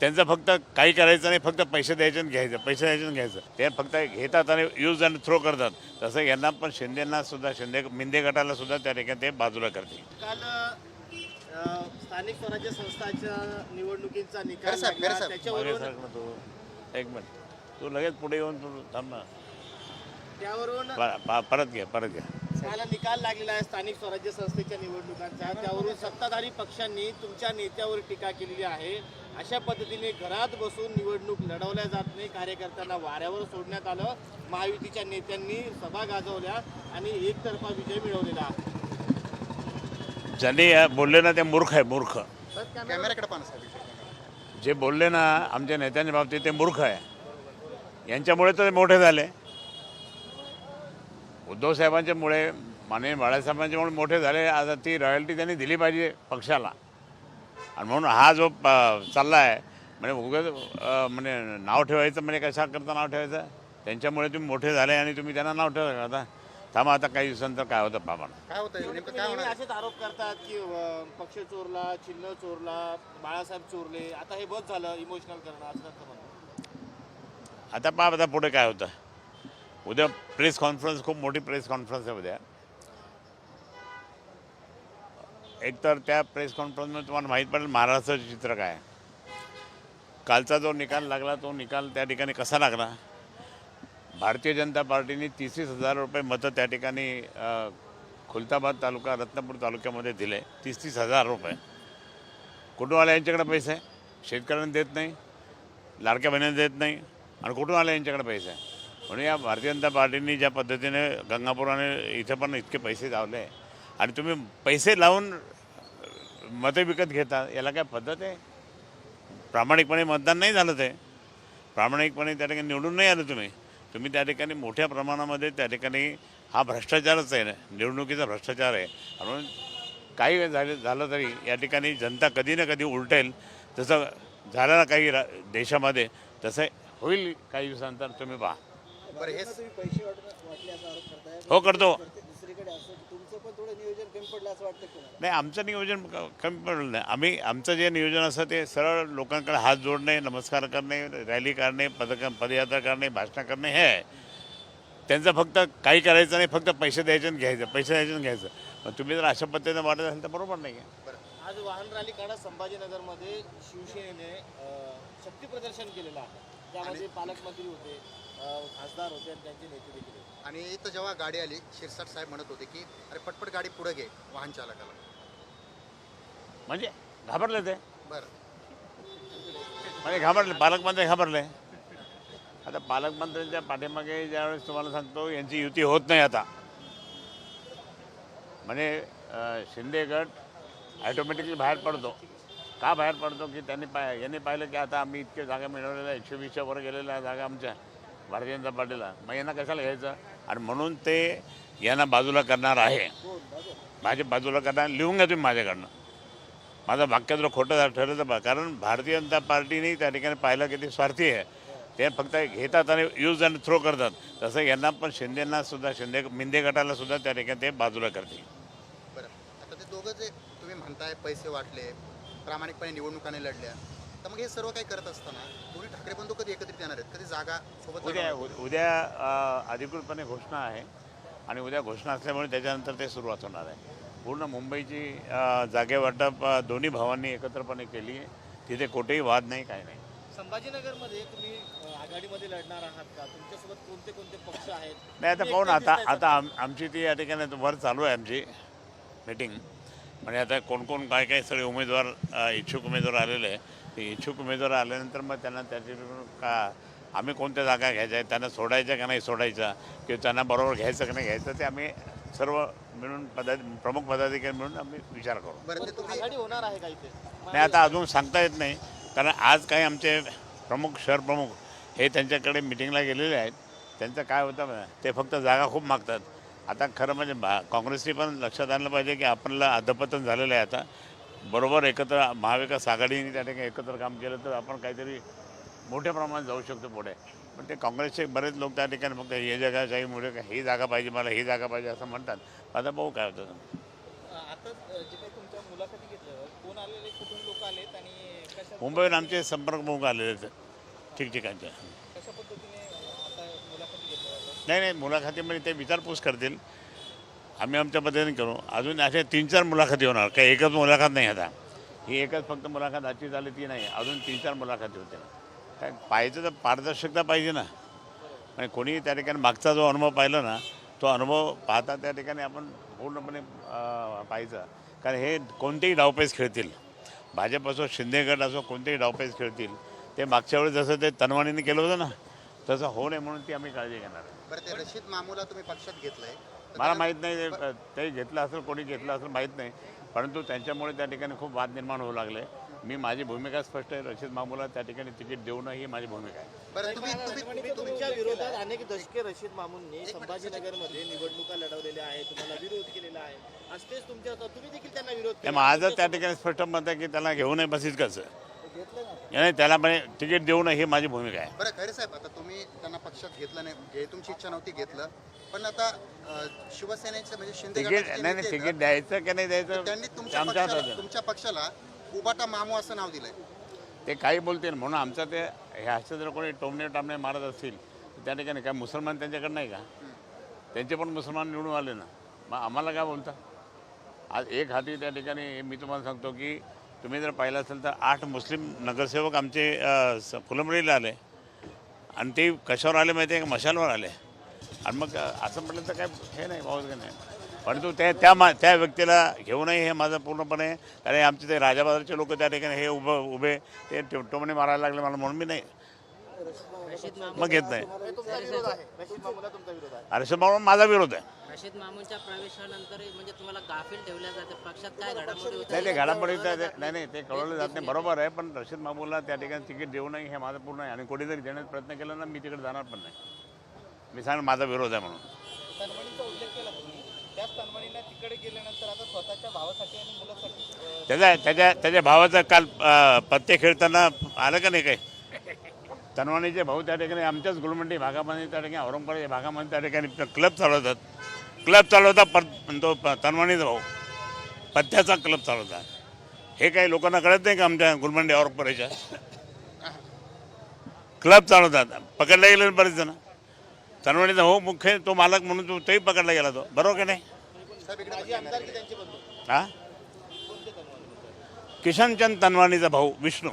त्यांचं फक्त काही करायचं नाही फक्त पैसे द्यायचे आणि घ्यायचं पैसे द्यायचे आणि घ्यायचं. ते फक्त घेतात आणि यूज आणि थ्रो करतात. तसं यांना पण शिंदेना सुद्धा शिंदे मिंदे गटाला सुद्धा त्या ठिकाणी ते बाजूला करतील. काल अ, स्थानिक स्वराज्य संस्थाच्या निवडणुकीचा निकाल खरं साहेब, लागला. खरं साहेब. मागे त्याच्यावरून सरक ना तू एक मिनिट. तू लगेच पुढे येऊन तू थांब ना. त्यावरून प- प- परत घ्या परत घ्या काल निकाल लागलेला आहे स्थानिक स्वराज्य संस्थेच्या निवडणुकांचा. त्यावरून सत्ताधारी पक्षांनी तुमच्या नेत्यावर टीका केलेली आहे. अशा पद्धतीने घरात बसून निवडणूक लढवल्या जात नाही. कार्यकर्त्यांना वाऱ्यावर सोडण्यात आलं. महायुतीच्या नेत्यांनी सभा गाजवल्या आणि एकतर्फा विजय मिळवलेला ज्यांनी या बोलले ना ते मूर्ख आहे मूर्ख. कॅमेऱ्याकडे. जे बोलले ना आमच्या नेत्यांच्या बाबतीत ते मूर्ख आहे. यांच्यामुळे तर ते मोठे झाले. उद्धव साहेबांच्या मुळे माननीय बाळासाहेबांच्या मुळे मोठे झाले. आता ती रॉयल्टी त्यांनी दिली पाहिजे पक्षाला. आणि म्हणून हा जो प- चालला आहे म्हणजे उगाच म्हणजे नाव ठेवायचं म्हणजे कशा करता नाव ठेवायचं? त्यांच्यामुळे तुम्ही मोठे झाले आणि तुम्ही त्यांना नाव ठेवा आता थांबा आता काही दिवसांतर काय होतं पाहा काय होतं? असेच आरोप करतात की पक्ष चोरला चिन्ह चोरला बाळासाहेब चोरले. आता हे बस झालं इमोशनल करणं असं आता पहा आता पुढे काय होतं. उद्या प्रेस कॉन्फरन्स खूप मोठी प्रेस कॉन्फरन्स आहे उद्या. एकतर त्या प्रेस कॉन्फरन्समध्ये तुम्हाला माहीत पडेल महाराष्ट्राचं चित्र काय कालचा जो निकाल लागला तो निकाल त्या ठिकाणी कसा लागला? भारतीय जनता पार्टीने तीस हजार रुपये मतं त्या ठिकाणी खुलताबाद तालुका रत्नापूर तालुक्यामध्ये दिले. तीस तीस हजार रुपये. कुठून आले यांच्याकडे पैसे? शेतकऱ्यांना देत नाही. लाडक्या बहिणींना देत नाही. आणि कुठून आले यांच्याकडे पैसे? आहे म्हणून या भारतीय जनता पार्टीने ज्या पद्धतीने गंगापूर आणि इथं पण इतके पैसे लावले आणि तुम्ही पैसे लावून मते विकत घेता याला काय पद्धत आहे? प्रामाणिकपणे मतदान नाही झालं ते. प्रामाणिकपणे त्या ठिकाणी निवडून नाही आलं तुम्ही. तुम्ही त्या ठिकाणी मोठ्या प्रमाणामध्ये त्या ठिकाणी हा भ्रष्टाचारच आहे ना निवडणुकीचा भ्रष्टाचार आहे. म्हणून काही झालं झालं तरी या ठिकाणी जनता कधी ना कधी उलटेल. तसं झालं ना काही रा देशामध्ये तसं होईल काही दिवसानंतर तुम्ही पहा. बरं हे पैसे वाटले असा आरोप करताय. हो करतो. दुसरीकडे असं तुमचं पण थोडं नियोजन कमी पडलं असं वाटतं नाही आमचं नियोजन क- कमी पडलं नाही. आम्ही आमचं जे नियोजन असतं ते सरळ लोकांकडे हात जोडणे नमस्कार करणे रॅली काढणे पदक पदयात्रा करणे भाषणं करणे हे आहे. त्यांचं फक्त काही करायचं नाही फक्त पैसे द्यायचे आणि घ्यायचं पैसे द्यायचे आणि घ्यायचं. मग तुम्ही जर अशा पद्धतीने वाटत असेल तर बरोबर नाही आहे. आज वाहन रॅली काढत संभाजीनगरमध्ये शिवसेनेने अ, शक्ती प्रदर्शन केलेलं आहे. त्यामध्ये पालकमंत्री होते खासदार होते आणि त्यांचे नेते देखील होते. आणि इथं जेव्हा गाडी आली शिरसाट साहेब म्हणत होते की अरे पटपट गाडी पुढे घे वाहन चालकाला. म्हणजे घाबरले ते? बरं. म्हणजे घाबरले पालकमंत्री घाबरले? आता पालकमंत्र्यांच्या पाठीमागे ज्यावेळेस तुम्हाला सांगतो यांची युती होत नाही आता. म्हणजे शिंदे गट ॲटोमॅटिकली बाहेर पडतो. का बाहेर पडतो की त्यांनी पाय यांनी पाहिलं की आता आम्ही इतके जागा मिळवलेल्या एकशे वीसच्या वर गेलेल्या जागा आमच्या भारतीय जनता पार्टीला. मग यांना कशाला घ्यायचं? आणि म्हणून ते यांना बाजूला करणार आहे. भाजप बाजूला करणार लिहून घ्या तुम्ही माझ्याकडनं. माझं वाक्य जर खोटं ठरलं तर बा कारण भारतीय जनता पार्टीने त्या ठिकाणी पाहिलं की ते स्वार्थी आहे. ते फक्त घेतात आणि यूज अँड थ्रो करतात. तसं यांना पण शिंदेना सुद्धा शिंदे मिंदे गटाला सुद्धा त्या ठिकाणी ते बाजूला करतील. बरं. आता ते दोघं जे तुम्ही म्हणताय पैसे वाटले प्रामाणिकपणे निवडणुकाने लढल्या. तर मग हे सर्व काही करत असताना दोन्ही ठाकरे बंधू कधी एकत्रित येणार आहेत? कधी जागा सोबत उद्या? उद्या अधिकृतपणे घोषणा आहे आणि उद्या घोषणा असल्यामुळे त्याच्यानंतर ते सुरुवात होणार आहे. पूर्ण मुंबईची जागेवाटप दोन्ही भावांनी एकत्रपणे केली आहे. तिथे कुठेही वाद नाही काही नाही. संभाजीनगरमध्ये तुम्ही आघाडीमध्ये लढणार आहात का? तुमच्यासोबत कोणते कोणते पक्ष आहेत? नाही आता तुम्ही पाहू ना एकटे आता आता आम आमची ती या ठिकाणी वर चालू आहे आमची मीटिंग. म्हणजे आता कोण कोण काय काय सगळे उमेदवार इच्छुक उमेदवार आलेले आहे ते इच्छुक उमेदवार आल्यानंतर मग त्यांना त्याच्याकडून का आम्ही कोणत्या जागा घ्यायच्या आहेत? त्यांना सोडायच्या का नाही सोडायच्या किंवा त्यांना बरोबर घ्यायचं का नाही घ्यायचं? ते आम्ही सर्व मिळून पदा प्रमुख पदाधिकारी मिळून आम्ही विचार करू. होणार आहे का नाही आता अजून सांगता येत नाही. कारण आज काही आमचे प्रमुख शहर प्रमुख हे त्यांच्याकडे मिटिंगला गेलेले आहेत. त्यांचं काय होतं? ते फक्त जागा खूप मागतात. आता खरं म्हणजे भा काँग्रेसने पण लक्षात आणलं पाहिजे की आपल्याला अधपतन झालेलं आहे आता. बरोबर एकत्र महाविकास आघाडीने त्या ठिकाणी एकत्र काम केलं तर आपण काहीतरी मोठ्या प्रमाणात जाऊ शकतो पुढे. पण ते काँग्रेसचे बरेच लोक त्या ठिकाणी फक्त हे जागा काही मुळे ही जागा पाहिजे मला ही जागा पाहिजे असं म्हणतात. आता बघू काय होतं. आता मुंबईहून आमचे संपर्क प्रमुख आलेले आहेत. ठिकठिकाणच्या कशा पद्धतीने आता मुलाखती घेतल्या जातात नाही नाही मुलाखतीमध्ये म्हणजे ते विचारपूस करतील. आम्ही आमच्या पद्धतीने करू. अजून अशा तीन चार मुलाखती होणार. काही एकच मुलाखत नाही आता. ही एकच फक्त मुलाखत आजची झाली ती नाही. अजून तीन चार मुलाखती होतील. काय पाहिजे तर पारदर्शकता पाहिजे ना. म्हणजे कोणी त्या ठिकाणी मागचा जो अनुभव पाहिला ना तो अनुभव पाहता त्या ठिकाणी आपण पूर्णपणे पाहायचा. कारण हे कोणतेही डावपेच खेळतील. भाजप असो शिंदे गट असो कोणतेही डावपेच खेळतील. ते मागच्या वेळेस जसं ते तनवाणीने केलं होतं ना तसं होऊ नये म्हणून ती आम्ही काळजी घेणार आहे. बरं ते रशीद मामूला तुम्ही पक्षात घेतलंय. तर मला माहीत नाही ते- ते घेतलं असेल कोणी घेतलं असेल माहीत नाही. परंतु त्यांच्यामुळे त्या ठिकाणी खूप वाद निर्माण होऊ लागले. मी माझी भूमिका स्पष्ट आहे रशीद मामूला त्या ठिकाणी तिकीट देऊ नये ही माझी भूमिका आहे. बरं तुम्ही तुम्ही तुम्ही तुमच्या विरोधात अनेक दशके रशीद मामूंनी संभाजीनगरमध्ये निवडणुका लढवलेल्या आहेत तुम्हाला विरोध केलेला आहे. आज तेच तुमच्या तुम्ही देखील त्यांना विरोध केला. माझं त्या ठिकाणी स्पष्ट मत आहे की त्याला घेऊ नये बस इतकंच ना नाही त्याला म्हणजे तिकीट देऊ नये ही माझी भूमिका आहे. बरं खैरे साहेब आता तुम्ही त्यांना पक्षात घेतलं नाही घे तुमची इच्छा नव्हती घेतलं पण आता अं, शिवसेनेचं म्हणजे शिंदे तिकीट गटाचे नाही नेते नाही आहेत तिकीट ना, द्यायचं की नाही द्यायचं त्यांनी तुमच्या आमच्या पक्षाला आहे. तुमच्या पक्षाला उबाटा मामू असं नाव दिलंय. ते काही बोलतील म्हणून आमचं ते हे असं जर कोणी टोमणे टामणे मारत असतील तर त्या ठिकाणी काय मुसलमान त्यांच्याकडे नाही का? त्यांचे पण मुसलमान निवडून आले ना. मग आम्हाला काय बोलता? आज एक हाती त्या ठिकाणी मी तुम्हाला सांगतो की तुम्ही जर पाहिलं असेल तर आठ मुस्लिम नगरसेवक आमचे फुलंब्रीला आले. आणि ते कशावर आले माहिती आहे का? मशालवर आले. आणि मग असं म्हटलं तर काय हे नाही भाऊ नाही? परंतु त्या त्या मा त्या व्यक्तीला घेऊ नये हे माझं पूर्णपणे. कारण आमचे ते राजाबाजारचे लोक त्या ठिकाणी हे उभं उभे. ते टो- टोमणे मारायला लागले मला म्हणून मी नाही. मग घेत नाही. अरे माझा विरोध आहे. रशीद मामूंच्या प्रवेशानंतर म्हणजे तुम्हाला गाफील ठेवल्या जाते पक्षात काय घडामोडी नाही ते घडामोडी नाही नाही ते कळवलं जात नाही. बरोबर आहे पण रशीद मामूला त्या ठिकाणी तिकीट देऊ नये हे माझं पूर्ण आहे. आणि कोणी जरी देण्याचा प्रयत्न केला ना मी तिकडे जाणार पण नाही. मी सांग माझा विरोध आहे म्हणून. तनमणीचा उल्लेख केला तुम्ही. त्याच तनमणीला तिकडे गेल्यानंतर आता स्वतःच्या भावासाठी आणि मुलासाठी अं, त्याच्या त्याच्या त्याच्या भावाचा काल पत्ते खेळताना आलं का नाही काही? तनवाणीचे भाऊ त्या ठिकाणी आमच्याच गुलमंडी भागामध्ये त्या ठिकाणी औरंगाबाद या भागामध्ये त्या ठिकाणी क्लब चालवतात. क्लब चालवता पर तो प- तनवाणीचा भाऊ. पत्त्याचा क्लब चालवतात. हे काही लोकांना कळत नाही का आमच्या गुलमंडी औरंगपुराच्या क्लब चालवतात. पकडला गेले बरेच जण. तनवाणीचा भाऊ मुख्य तो मालक म्हणून तो तोही पकडला गेला तो. बरोबर का नाही? हा? किशनचंद तनवाणीचा भाऊ विष्णू.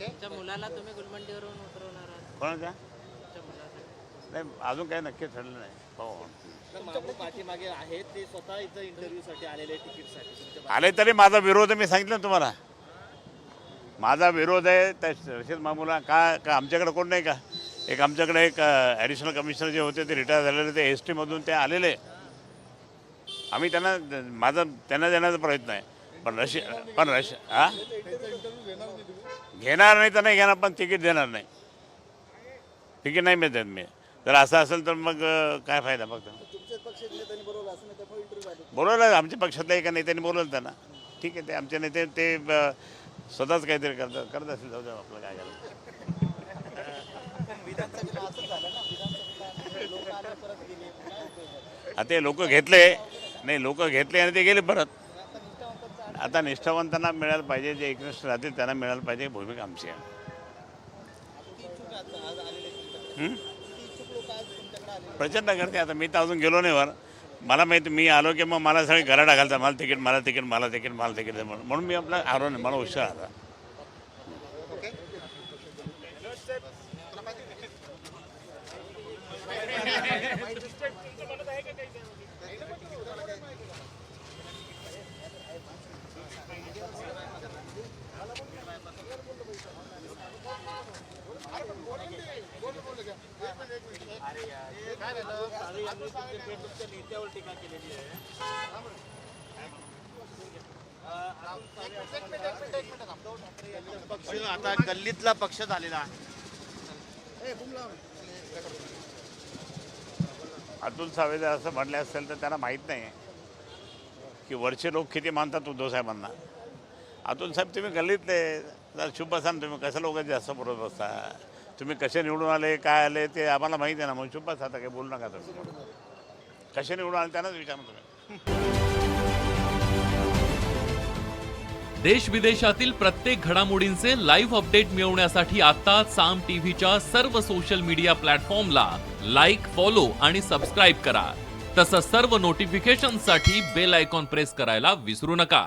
तुमच्या मुलाला तुम्ही गुलमंडीवरून उतरवणार आहात. कोणाचा? तुमच्या मुलासाठी नाही अजून काही नक्की ठरलं नाही. हो तर मामू पाठीमागे आहेत ते स्वतः इथं इंटरव्ह्यूसाठी आलेले तिकीटसाठी. तुमच्या आले तरी माझा विरोध आहे मी सांगितलं ना तुम्हाला. माझा विरोध आहे त्या रशीद मामूला का का आमच्याकडे कोण नाही का? एक आमच्याकडे एक ॲडिशनल कमिशनर जे होते ते रिटायर झालेले ते एस टीमधून ते आलेले. आम्ही त्यांना माझा त्यांना देण्याचा प्रयत्न आहे. पण रशी पण रशी हा घेणार नाही तर नाही घेणार पण तिकीट देणार नाही. तिकीट नाही मिळतात मी. जर असं असेल तर मग काय फायदा फक्त बोलवलं नाही आमच्या पक्षातल्या एका नेत्याने बोलवलं त्यांना. ठीक आहे ते आमचे नेते ते स्वतःच काहीतरी करतात. करत असेल जाऊ द्या आपलं काय करायचं झालं. आता ते लोक घेतले. नाही लोक घेतले आणि ते गेले परत. आता निष्ठावंतांना मिळायला पाहिजे जे एकनिष्ठ राहतील त्यांना मिळायला पाहिजे ही भूमिका आमची आहे. हं? प्रचंड करते आता. मी तर अजून गेलो नाही वर. मला माहिती मी आलो की मग मला सगळे घरा टाकायचं. मला तिकीट मला तिकीट मला तिकीट मला तिकीट. म्हणून म्हणून मी आपला आलो नाही मला उशीर आता ओके काय झालं सावे यांनी तुमच्या थेट तुमच्या नेत्यावर टीका केलेली आहे पक्ष आता गल्लीतला पक्ष झालेला आहे. अतुल सावेद जर असं म्हटले असेल तर त्यांना माहीत नाही. की वरचे लोक किती मानतात उद्धव साहेबांना. अतुल साहेब तुम्ही गल्लीतले जरा शुभ बसा तुम्ही कसं लोक जास्त बोलत बसता? तुम्ही कसे निवडून आले काय आले ते आम्हाला माहिती आहे ना. मग आता काही बोलू नका तुम्ही. कसे निवडून आले त्यांनाच विचारा तुम्ही. देश विदेशातील प्रत्येक घडामोडींचे लाईव्ह अपडेट मिळवण्यासाठी आता साम टीव्हीच्या सर्व सोशल मीडिया प्लॅटफॉर्मला लाईक फॉलो आणि सबस्क्राईब करा. तसंच सर्व नोटिफिकेशनसाठी बेल आयकॉन प्रेस करायला विसरू नका.